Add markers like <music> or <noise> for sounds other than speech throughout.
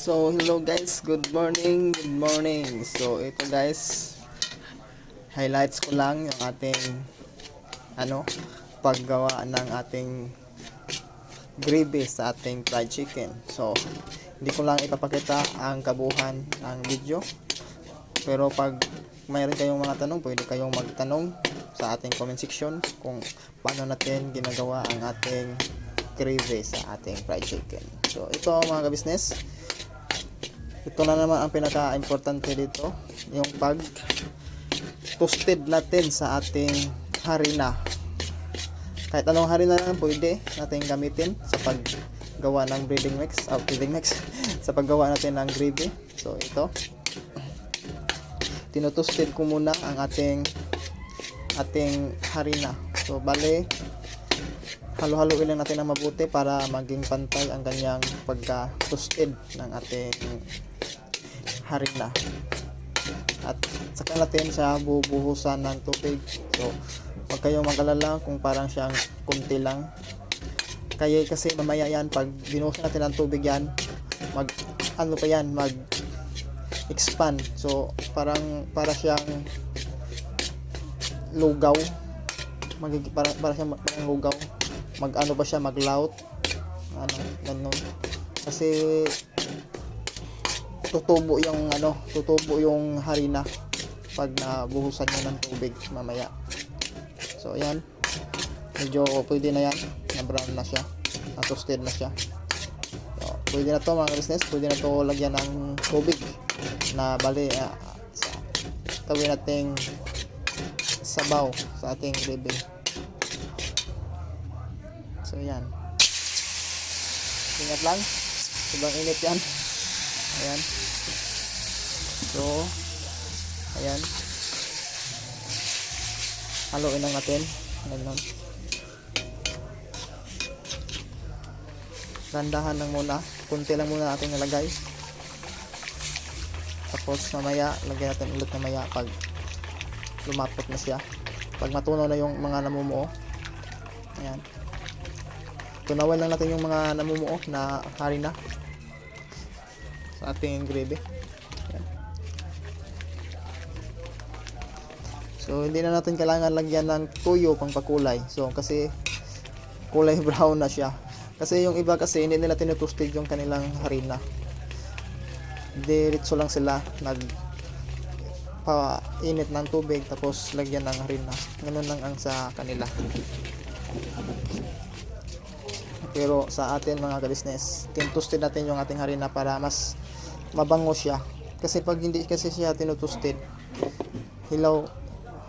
So, hello guys. Good morning. Good morning. So, ito guys. Highlights ko lang yung ating ano, paggawa ng ating gravy sa ating fried chicken. So, hindi ko lang ipapakita ang kabuhan ng video. Pero pag mayroon kayong mga tanong, pwede kayong magtanong sa ating comment section kung paano natin ginagawa ang ating gravy sa ating fried chicken. So, ito mga ka-business. Ito na naman ang pinaka-importante dito, yung pag toasted natin sa ating harina. Kahit anong harina lang pwede natin gamitin sa paggawa ng breading mix, ah, breading mix, <laughs> sa paggawa natin ng gravy. So, ito. Tinutoasted ko muna ang ating ating harina. So, bale, halo-haluin lang natin ng mabuti para maging pantay ang kanyang pagka-toasted ng ating harina. At saka natin siya bubuhusan ng tubig. So, huwag kayong mag-alala kung parang siyang kunti lang. Kaya kasi mamaya yan, pag binuhusan natin ng tubig yan, mag, ano pa yan, mag expand. So, parang, para siyang lugaw. Magig, para, para siyang parang lugaw. Mag ano pa siya, maglaut. Ano, ganun. Kasi, tutubo yung ano, tutubo yung harina pag nabuhusan nyo ng tubig mamaya. So, ayan. Medyo pwede na yan. Na-brown na siya. Na-toasted na siya. So, pwede na to mga business. Pwede na to lagyan ng tubig na bali uh, sa, gawin nating sabaw sa ating gravy. So, ayan. Ingat lang. Sobrang init yan. Ayan. So, ayan. Haluin lang natin. Ganun. Gandahan lang muna. Kunti lang muna natin nilagay. Tapos mamaya, lagyan natin ulit mamaya pag lumapot na siya. Pag matunaw na yung mga namumuo. Ayan. Tunawan lang natin yung mga namumuo na harina sa ating gravy. So, hindi na natin kailangan lagyan ng tuyo pang pakulay. So, kasi kulay <laughs> brown na siya. Kasi yung iba kasi hindi nila tinutoasted yung kanilang harina. Diretso lang sila nag painit ng tubig tapos lagyan ng harina. Ganun lang ang sa kanila. Pero sa atin mga ka-business, tinutoasted natin yung ating harina para mas mabango siya. Kasi pag hindi kasi siya tinutoasted, hilaw,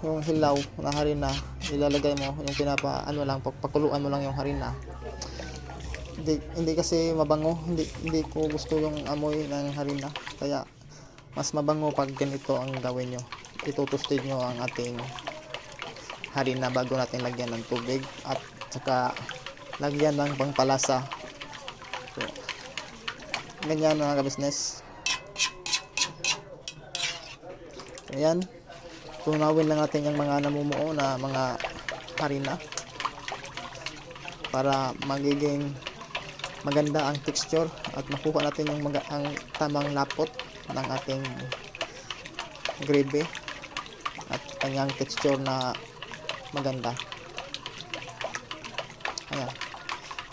yung hilaw na harina, ilalagay mo, yung pinapa, ano lang, pakuluan mo lang yung harina. Hindi, hindi kasi mabango, hindi, hindi ko gusto yung amoy ng harina. Kaya, mas mabango pag ganito ang gawin nyo. Itutoasted nyo ang ating harina bago natin lagyan ng tubig at saka lagyan ng pangpalasa. So, ganyan mga ka-business. Ayan. Tunawin lang natin yung mga namumuo na mga harina para magiging maganda ang texture at makuha natin yung maga, ang tamang lapot ng ating gravy at kanyang texture na maganda. Ayan.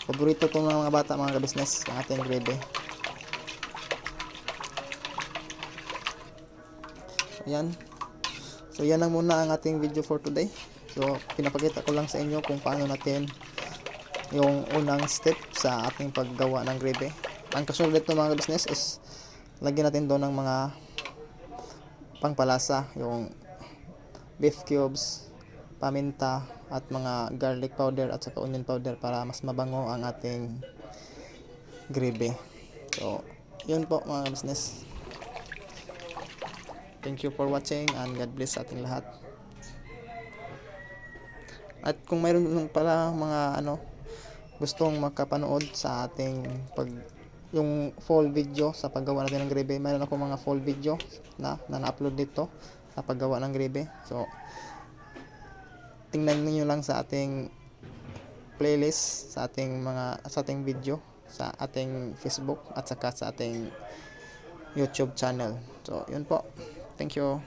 Paborito to ng mga bata, mga ka-business, ang ating gravy. Ayan. So, yan lang muna ang ating video for today. So, pinapakita ko lang sa inyo kung paano natin yung unang step sa ating paggawa ng gravy. Ang kasunod nito mga business is lagyan natin doon ng mga pangpalasa, yung beef cubes, paminta, at mga garlic powder at saka onion powder para mas mabango ang ating gravy. So, yun po mga business. Thank you for watching and God bless sa ating lahat. At kung mayroon lang pala mga ano gustong makapanood sa ating pag yung full video sa paggawa natin ng gravy, mayroon ako mga full video na na na-upload dito sa paggawa ng gravy. So tingnan niyo lang sa ating playlist sa ating mga sa ating video sa ating Facebook at saka sa ating YouTube channel. So, yun po. Thank you.